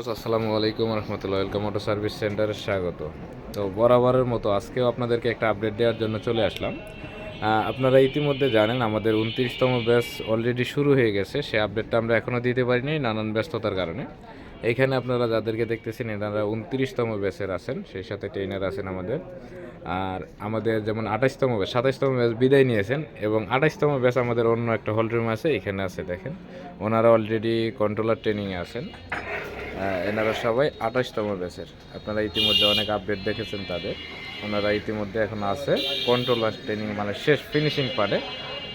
আসসালামু আলাইকুম রহমতুল্লাহ, welcome auto service সেন্টারে স্বাগত। তো বরাবরের মতো আজকেও আপনাদেরকে একটা আপডেট দেওয়ার জন্য চলে আসলাম। আপনারা ইতিমধ্যে জানেন, আমাদের উনত্রিশতম ব্যাচ অলরেডি শুরু হয়ে গেছে। সে আপডেটটা আমরা এখনও দিতে পারিনি, নানান ব্যস্ততার কারণে। এইখানে আপনারা যাদেরকে দেখতেছেন, এনারা উনত্রিশতম ব্যাচের আছেন, সেই সাথে ট্রেনার আছেন আমাদের। আর আমাদের যেমন আঠাশতম ব্যাচ, সাতাশতম ব্যাচ বিদায় নিয়েছেন, এবং আঠাশতম ব্যাচ আমাদের অন্য একটা হল রুম আছে, এখানে আছে দেখেন। ওনারা অলরেডি কন্ট্রোলার ট্রেনিংয়ে আছেন। এনারা সবাই আঠাশতম ব্যাচের। আপনারা ইতিমধ্যে অনেক আপডেট দেখেছেন তাদের। ওনারা ইতিমধ্যে এখন আছে কন্ট্রোলার ট্রেনিং মানে শেষ ফিনিশিং পারে।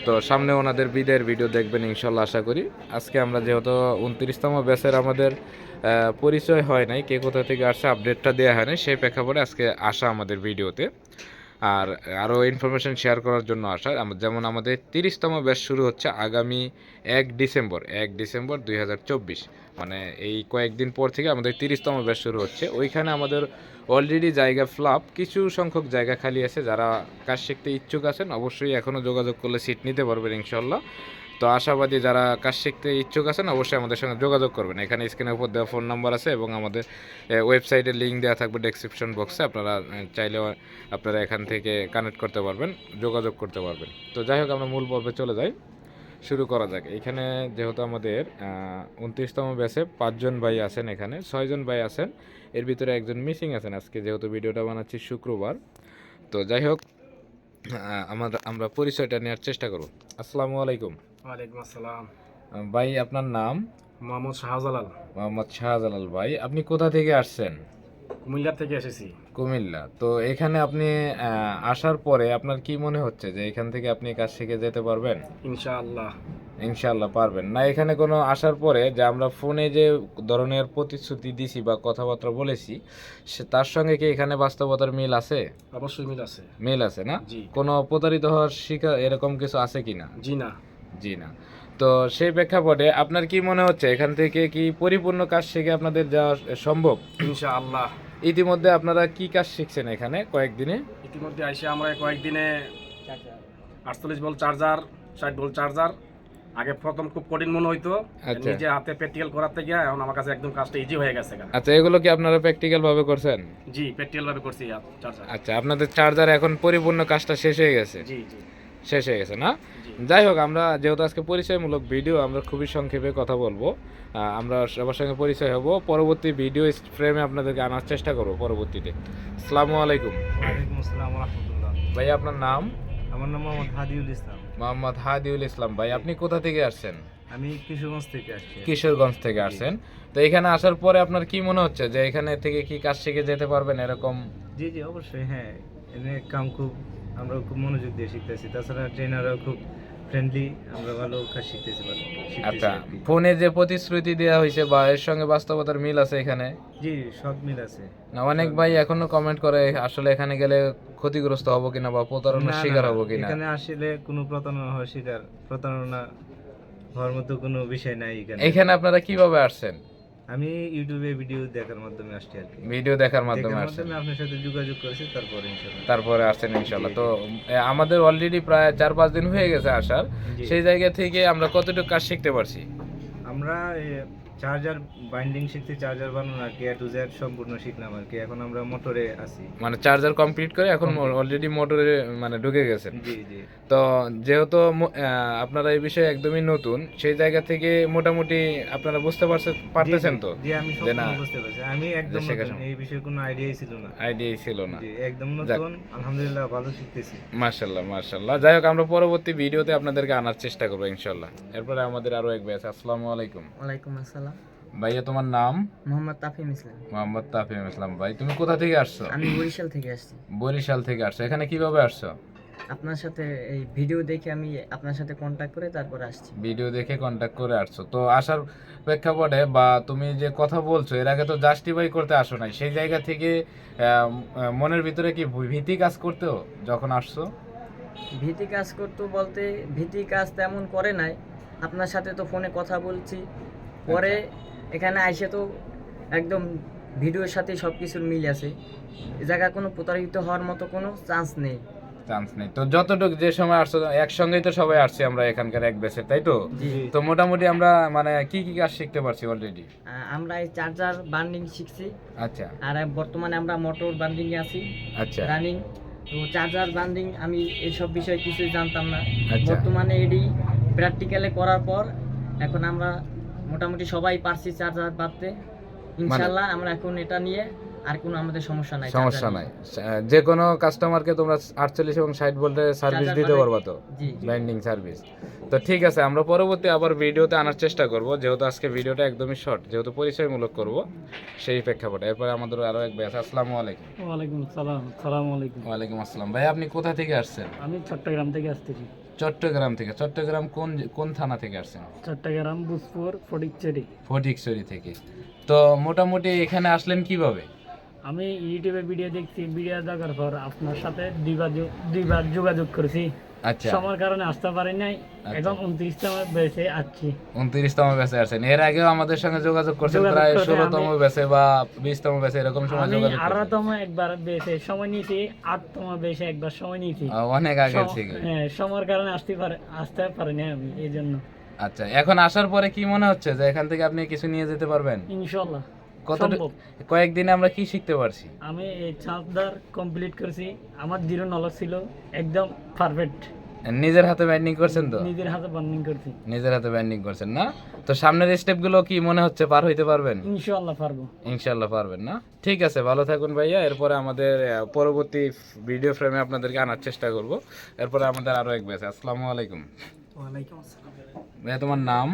তো সামনে ওনাদের বিদায়ের ভিডিও দেখবেন ইনশাল্লাহ, আশা করি। আজকে আমরা যেহেতু উনত্রিশতম ব্যাচের আমাদের পরিচয় হয় নাই, কে কোথা থেকে আসছে আপডেটটা দেওয়া হয় নাই, সেই প্রেক্ষাপটে আজকে আসা আমাদের ভিডিওতে আর আরও ইনফরমেশন শেয়ার করার জন্য আসা। যেমন আমাদের তিরিশতম ব্যাচ শুরু হচ্ছে আগামী এক ডিসেম্বর এক ডিসেম্বর দুই হাজার চব্বিশ। মানে এই কয়েকদিন পর থেকে আমাদের তিরিশতম ব্যাচ শুরু হচ্ছে। ওইখানে আমাদের অলরেডি জায়গা ফ্লাপ কিছু সংখ্যক জায়গা খালি আছে। যারা কাজ শিখতে ইচ্ছুক আছেন, অবশ্যই এখনও যোগাযোগ করলে সিট নিতে পারবেন ইনশাল্লাহ তো আশাবাদী যারা কাজ শিখতে ইচ্ছুক আছেন, অবশ্যই আমাদের সঙ্গে যোগাযোগ করবেন। এখানে স্ক্রিনের উপর দেওয়া ফোন নাম্বার আছে এবং আমাদের ওয়েবসাইটের লিঙ্ক দেওয়া থাকবে ডেসক্রিপশন বক্সে আপনারা চাইলেও আপনারা এখান থেকে কানেক্ট করতে পারবেন, যোগাযোগ করতে পারবেন। তো যাই হোক, আমরা মূল পর্বে চলে যাই। শুরু করা যাক। এখানে যেহেতু আমাদের উনত্রিশতম ব্যাচে পাঁচজন ভাই আছেন এখানে, ছয়জন ভাই আছেন। এর ভিতরে একজন মিসিং আছেন। আজকে যেহেতু ভিডিওটা বানাচ্ছি শুক্রবার। তো যাই হোক আমাদের, আমরা পরিচয়টা নেওয়ার চেষ্টা করব। আসসালামু আলাইকুম। ওয়ালাইকুম আসসালাম। ভাই আপনার নাম? মোহাম্মদ শাহজালাল। মোহাম্মদ শাহজালাল ভাই আপনি কোথা থেকে আসছেন? কুমিল্লা থেকে এসেছি। কুমিল্লা। তো এখানে আপনি আসার পরে আপনার কি মনে হচ্ছে যে এখান থেকে আপনি কাজ শিখে যেতে পারবেন? ইনশাআল্লাহ। ইনশাল্লাহ পারবেন। না এখানে কোনো আসার পরে যে আমরা ফোনে যে ধরনের প্রতিশ্রুতি দিছি বা কথাবার্তা বলেছি সে তার সঙ্গে কি এখানে বাস্তবতার মিল আছে? অবশ্যই মিল আছে। মিল আছে না? কোনো প্রতারিত হওয়ার শিকার এরকম কিছু আছে কি না? জি না। জি না। তো সেই প্রেক্ষাপটে আপনার কি মনে হচ্ছে এখান থেকে কি পরিপূর্ণ কাজ শিখে আপনাদের যাওয়া সম্ভব? ইনশাআল্লাহ। ইতিমধ্যে আপনারা কি কাজ শিখছেন এখানে কয়েকদিনে? ইতিমধ্যে আইসে আমরা কয়েকদিনে আটচল্লিশ বল চার্জার ষাট বল চার্জার। আগে প্রথম খুব কঠিন মনে হইতো। আচ্ছা। নিজে হাতে প্র্যাকটিক্যাল করাতে গিয়ে এখন আমার কাছে একদম কাজটা ইজি হয়ে গেছে। আচ্ছা এগুলো কি আপনারা প্র্যাকটিক্যাল ভাবে করছেন? জি প্র্যাকটিক্যাল ভাবে করছি চার্জার। আচ্ছা আপনাদের চার্জার এখন পরিপূর্ণ কাজটা শেষ হয়ে গেছে। জি জি। শেষ হয়ে গেছে না? যাই হোক আমরা যেহেতু আজকে পরিচয়মূলক ভিডিও আমরা খুবই সংক্ষেপে কথা বলব। আমরা সবার সঙ্গে পরিচয় হব। পরবর্তী ভিডিও ফ্রেমে আপনাদেরকে আনার চেষ্টা করব পরবর্তীতে। আসসালামু আলাইকুম। ওয়ালাইকুম আসসালাম রহমতুল্লাহ ভাই আপনার নাম? আমার নাম মোহাম্মদ হাদিউল ইসলাম। মোহাম্মদ হাদিউল ইসলাম। ভাই আপনি কোথা থেকে আসছেন? আমি কিশোরগঞ্জ থেকে আসছি। কিশোরগঞ্জ থেকে আসছেন। তো এখানে আসার পরে আপনার কি মনে হচ্ছে যে এখানে থেকে কি কাজ শিখে যেতে পারবেন এরকম? জি জি অবশ্যই হ্যাঁ। এনে কাম খুব আমরা খুব মনোযোগ দিয়ে শিখতেছি। তাছাড়া ট্রেনাররাও খুব ফ্রেন্ডলি আমরা ভালো কাজ শিখতেছি ভালো আচ্ছা ফোনে যে প্রতিশ্রুতি দেওয়া হয়েছে বা এর সঙ্গে বাস্তবতার মিল আছে এখানে? জি সব মিল আছে। না অনেক ভাই এখনও কমেন্ট করে আসলে এখানে গেলে ক্ষতিগ্রস্ত হব কিনা বা প্রতারণার শিকার হব কিনা? এখানে আসলে কোনো প্রতারণা হওয়ার শিকার প্রতারণা হওয়ার মতো কোনো বিষয় নাই এখানে। এখানে আপনারা কীভাবে আসছেন? আমি ইউটিউবে ভিডিও দেখার মাধ্যমে আসছি আর কি। ভিডিও দেখার মাধ্যমে আসছি আসছেন। আপনার সাথে যোগাযোগ করেছি তারপরে ইনশাআল্লাহ। তারপরে আসছেন ইনশাআল্লাহ। তো আমাদের অলরেডি প্রায় চার পাঁচ দিন হয়ে গেছে আসার। সেই জায়গা থেকে আমরা কতটুকু কাজ শিখতে পারছি? আমরা চার্জার বাইন্ডিং শিখতে চার্জার বানানো আর কি এ টু জেড সম্পূর্ণ শিখলাম আর কি এখন আমরা মোটরে আছি। মানে চার্জার কমপ্লিট করে এখন অলরেডি মোটরে মানে ঢুকে গেছেন জি জি। তো যেহেতু আপনারা এই বিষয়ে একদমই নতুন সেই জায়গা থেকে মোটামুটি আপনারা বুঝতে পারছেন পারতেছেন তো? জি আমি সম্পূর্ণ বুঝতে পারছি। আমি একদম। এই বিষয়ে কোনো আইডিয়াই ছিল না। আইডিয়াই ছিল না। জি একদম নতুন আলহামদুলিল্লাহ ভালো শিখতেছি। মার্শাল্লাহ মার্শাল্লাহ যাই হোক আমরা পরবর্তী ভিডিওতে আপনাদেরকে আনার চেষ্টা করব ইনশাল্লাহ এরপরে আমাদের আরও এক ব্যাচ। আসসালামু আলাইকুম। ওয়ালাইকুম আসসালাম। ভাইয়া তোমার নাম? মোহাম্মদ তাফিম ইসলাম। মোহাম্মদ তাফিম ইসলাম। ভাই তুমি কোথা থেকে আসছো? আমি বরিশাল থেকে আসছি। বরিশাল থেকে আসছো। এখানে কীভাবে আসছো? আপনার সাথে এই ভিডিও দেখে আমি আপনার সাথে কন্ট্যাক্ট করে তারপর আসছি। ভিডিও দেখে কন্ট্যাক্ট করে আসছো। তো আসার প্রেক্ষাপটে বা তুমি যে কথা বলছো এর আগে তো জাস্টিফাই করতে আসো নাই। সেই জায়গা থেকে মনের ভিতরে কি ভীতি কাজ করতো যখন আসছো? ভীতি কাজ করতো বলতে ভীতি কাজ তেমন করে নাই। আপনার সাথে তো ফোনে কথা বলছি। পরে এখানে আইসে তো একদম ভিডিওর সাথে সব কিছুর মিল আছে। এ জায়গায় কোনো প্রতারিত হওয়ার মতো কোনো চান্স নেই। চান্স নেই। তো যতটুকু যে সময় আসছো একসঙ্গেই তো সবাই আসছি আমরা এখানকার এক বেসে তাই তো? তো মোটামুটি আমরা মানে কি কি কাজ শিখতে পারছি অলরেডি আমরা এই চার্জার বার্নিং শিখছি। আচ্ছা। আর বর্তমানে আমরা মোটর বার্নিং এ আছি। আচ্ছা। রানিং তো চার্জার বান্ডিং আমি এইসব বিষয়ে কিছুই জানতাম না। আচ্ছা। বর্তমানে এডি প্র্যাকটিক্যালে করার পর এখন আমরা মোটামুটি সবাই পারছি চার্জার বাঁধতে। ইনশাল্লাহ আমরা এখন এটা নিয়ে আর কোনো আমাদের সমস্যা নাই সমস্যা নাই। যে কোনো কাস্টমারকে তোমরা আটচল্লিশ এবং ষাট ভোল্টের সার্ভিস দিতে মানে- পারবা তো। ব্লাইন্ডিং সার্ভিস তো ঠিক আছে আমরা পরবর্তী আবার ভিডিওতে আনার চেষ্টা করব। যেহেতু আজকে ভিডিওটা একদমই শর্ট যেহেতু পরিচয়মূলক করব সেই প্রেক্ষাপটে। এরপরে আমাদের আরও এক ভাই আছে আসসালামু আলাইকুম। ওয়ালাইকুম সালাম সালাম আলাইকুম। ওয়ালাইকুম আসসালাম। ভাই আপনি কোথা থেকে আসছেন? আমি চট্টগ্রাম থেকে আসতেছি। চট্টগ্রাম থেকে। চট্টগ্রাম কোন কোন থানা থেকে আসছেন? চট্টগ্রাম বুসপুর ফটিকচেরি। ফটিকছড়ি থেকে। তো মোটামুটি এখানে আসলেন কীভাবে? আমি ইউটিউবে ভিডিও দেখছি ভিডিও দেখার পর আপনার সাথে দুইবার দুইবার যোগাযোগ করেছি। আচ্ছা। সময়ের কারণে আসতে পারি নাই এখন উনত্রিশতম বেসে আসছি উনত্রিশতম ব্যাচে আসছেন এর আগেও আমাদের সঙ্গে যোগাযোগ করছেন প্রায় ষোলোতম ব্যাচে বা বিশতম ব্যাচে এরকম সময় যোগাযোগ আঠারোতম একবার বেসে সময় নিয়েছি আটতম একবার সময় নিয়েছি। অনেক আগে সম- থেকে হ্যাঁ সময়ের কারণে আসতে পারে আসতে আমি এই জন্য আচ্ছা এখন আসার পরে কি মনে হচ্ছে যে এখান থেকে আপনি কিছু নিয়ে যেতে পারবেন? ইনশাল্লাহ। কত কয়েকদিনে আমরা কি শিখতে পারছি? আমি এই চাঁদদার কমপ্লিট করেছি। আমার জিরো নলেজ ছিল একদম পারফেক্ট নিজের হাতে ব্যান্ডিং করছেন তো? নিজের হাতে বার্নিং করছি। নিজের হাতে ব্যান্ডিং করছেন না? তো সামনের স্টেপগুলো কি মনে হচ্ছে পার হইতে পারবেন? ইনশাল্লাহ পারব। ইনশাল্লাহ পারবেন না? ঠিক আছে ভালো থাকুন ভাইয়া। এরপরে আমাদের পরবর্তী ভিডিও ফ্রেমে আপনাদেরকে আনার চেষ্টা করব। এরপরে আমাদের আরও এক ব্যাচ আসসালামু আলাইকুম। ওয়ালাইকুম আসসালাম। ভাইয়া তোমার নাম?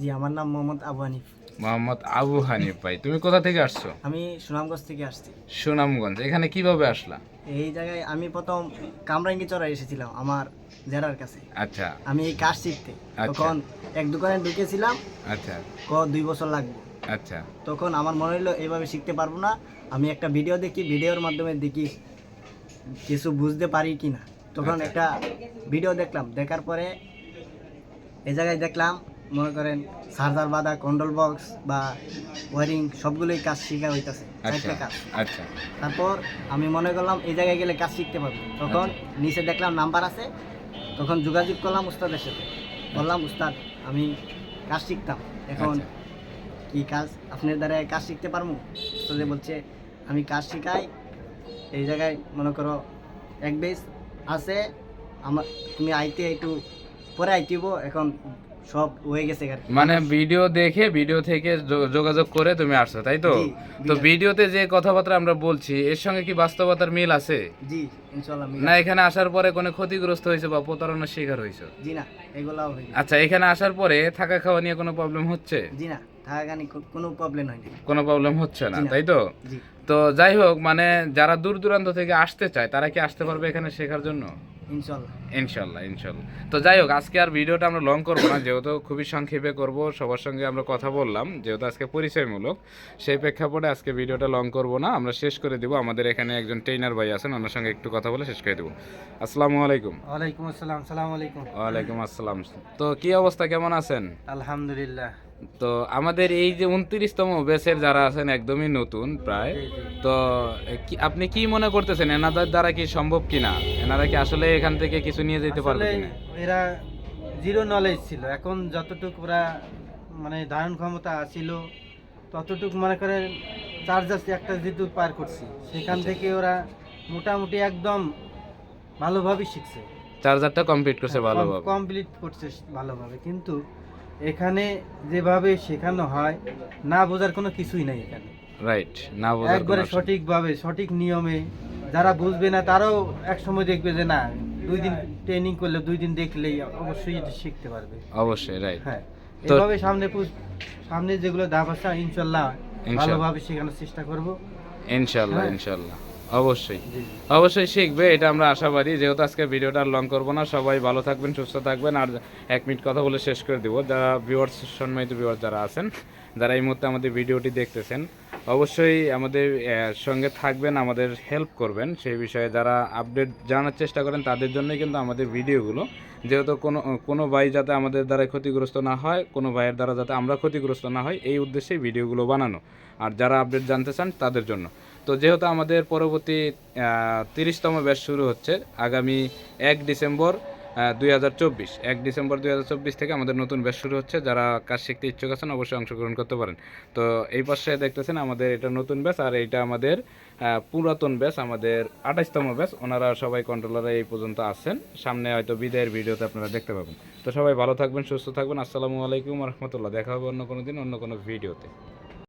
জি আমার নাম মোহাম্মদ আবু হানিফ। মোহাম্মদ আবু হানিফ ভাই তুমি কোথা থেকে আসছো? আমি সুনামগঞ্জ থেকে আসছি। সুনামগঞ্জ এখানে কীভাবে আসলা? এই জায়গায় আমি প্রথম কামরাঙ্গি চড়াই এসেছিলাম আমার জেরার কাছে। আচ্ছা। আমি এই কাজ শিখতে আচ্ছা। তখন এক দোকানে ঢুকেছিলাম। আচ্ছা। ক দুই বছর লাগবে। আচ্ছা। তখন আমার মনে হলো এইভাবে শিখতে পারব না। আমি একটা ভিডিও দেখি ভিডিওর মাধ্যমে দেখি কিছু বুঝতে পারি কি না তখন আচ্ছা। একটা ভিডিও দেখলাম। দেখার পরে এই জায়গায় দেখলাম মনে করেন চার্জার বাঁধা কন্ট্রোল বক্স বা ওয়ারিং সবগুলোই কাজ শিখা হইতাছে আচ্ছা চারটা কাজ। আচ্ছা। তারপর আমি মনে করলাম এই জায়গায় গেলে কাজ শিখতে পারব। তখন নিচে দেখলাম নাম্বার আছে তখন যোগাযোগ করলাম উস্তাদের সাথে। বললাম উস্তাদ আমি কাজ শিখতাম। এখন আচ্ছা। কি কাজ? আপনার দ্বারা কাজ শিখতে পারব? উস্তাদে বলছে আমি কাজ শিখাই। এই জায়গায় মনে করো এক বেস আছে আমার তুমি আইতে একটু পরে আইতেব এখন সব হয়ে গেছে মানে ভিডিও দেখে ভিডিও থেকে যোগাযোগ করে তুমি আসছো তাই তো? তো ভিডিওতে যে কথাবার্তা আমরা বলছি এর সঙ্গে কি বাস্তবতার মিল আছে? জি ইনশাল্লাহ মিল না এখানে আসার পরে কোনো ক্ষতিগ্রস্ত হয়েছে বা প্রতারণার শিকার হয়েছে? জি না এগুলাও হয়ে আচ্ছা এখানে আসার পরে থাকা খাওয়া নিয়ে কোনো প্রবলেম হচ্ছে? জি না কোনো প্রবলেম হয়নি। কোনো প্রবলেম হচ্ছে না তাই তো? তো যাই হোক মানে যারা দূর দূরান্ত থেকে আসতে চায় তারা কি আসতে পারবে এখানে শেখার জন্য? ইনশাল্লাহ। ইনশাল্লাহ তো যাই হোক আজকে আর ভিডিওটা আমরা লং করব না যেহেতু খুবই সংক্ষেপে করব সবার সঙ্গে আমরা কথা বললাম যেহেতু আজকে পরিচয়মূলক সেই প্রেক্ষাপটে আজকে ভিডিওটা লং করব না আমরা শেষ করে দেবো। আমাদের এখানে একজন ট্রেনার ভাই আছেন ওনার সঙ্গে একটু কথা বলে শেষ করে দেবো। আসসালামু আলাইকুম। ওয়ালাইকুম আসসালাম সালাম আলাইকুম। ওয়ালাইকুম আসসালাম। তো কি অবস্থা কেমন আছেন? আলহামদুলিল্লাহ। তো আমাদের এই যে উনত্রিশতম ব্যাচের যারা আছেন একদমই নতুন প্রায় তো আপনি কি মনে করতেছেন এনাদের দ্বারা কি সম্ভব কিনা? এনারা কি আসলে এখান থেকে কিছু নিয়ে যেতে পারবে এরা জিরো নলেজ ছিল। এখন যতটুকু ওরা মানে ধারণ ক্ষমতা ছিল ততটুকু মনে করেন চার্জার একটা যেহেতু পার করছি। সেখান আচ্ছা। থেকে ওরা মোটামুটি একদম ভালোভাবে শিখছে। চার্জারটা কমপ্লিট করছে ভালোভাবে। কমপ্লিট করছে ভালোভাবে। কিন্তু এখানে যেভাবে শেখানো হয় না বোঝার কোনো কিছুই নাই এখানে। রাইট না বোঝার একবারে সঠিকভাবে সঠিক নিয়মে যারা বুঝবে না তারাও এক সময় দেখবে যে না দুই দিন ট্রেনিং করলে দুই দিন দেখলেই অবশ্যই এটা শিখতে পারবে। অবশ্যই রাইট হ্যাঁ তো- এভাবে সামনে সামনে যেগুলো ধাপ আছে ইনশাল্লাহ ইনশাল্লাহ। ভালোভাবে শেখানোর চেষ্টা করব। ইনশাল্লাহ হ্যাঁ। ইনশাল্লাহ। অবশ্যই। অবশ্যই শিখবে এটা আমরা আশাবাদী। যেহেতু আজকে ভিডিওটা লং করব না সবাই ভালো থাকবেন সুস্থ থাকবেন। আর এক মিনিট কথা বলে শেষ করে দিব। যারা ভিউয়ার্স সম্মানিত ভিউয়ার্স যারা আছেন যারা এই মুহূর্তে আমাদের ভিডিওটি দেখতেছেন অবশ্যই আমাদের সঙ্গে থাকবেন আমাদের হেল্প করবেন। সেই বিষয়ে যারা আপডেট জানার চেষ্টা করেন তাদের জন্যই কিন্তু আমাদের ভিডিওগুলো। যেহেতু কোনো কোনো ভাই যাতে আমাদের দ্বারা ক্ষতিগ্রস্ত না হয় কোনো ভাইয়ের দ্বারা যাতে আমরা ক্ষতিগ্রস্ত না হয় এই উদ্দেশ্যেই ভিডিওগুলো বানানো। আর যারা আপডেট জানতে চান তাদের জন্য। তো যেহেতু আমাদের পরবর্তী তিরিশতম ব্যাচ শুরু হচ্ছে, আগামী এক ডিসেম্বর দুই হাজার চব্বিশ। এক ডিসেম্বর দুই হাজার চব্বিশ থেকে আমাদের নতুন ব্যাচ শুরু হচ্ছে, যারা কাজ শিখতে ইচ্ছুক আছেন অবশ্যই অংশগ্রহণ করতে পারেন। তো এই পাশে দেখতেছেন আমাদের এটা নতুন ব্যাচ, আর এইটা আমাদের পুরাতন ব্যাচ, আমাদের আঠাশতম ব্যাচ। ওনারা সবাই কন্ট্রোলারে এই পর্যন্ত আছেন। সামনে হয়তো বিদায়ের ভিডিওতে আপনারা দেখতে পাবেন। তো সবাই ভালো থাকবেন, সুস্থ থাকবেন। আসসালামু আলাইকুম রহমতুল্লাহ। দেখা হবে অন্য কোনো দিন, অন্য কোনো ভিডিওতে।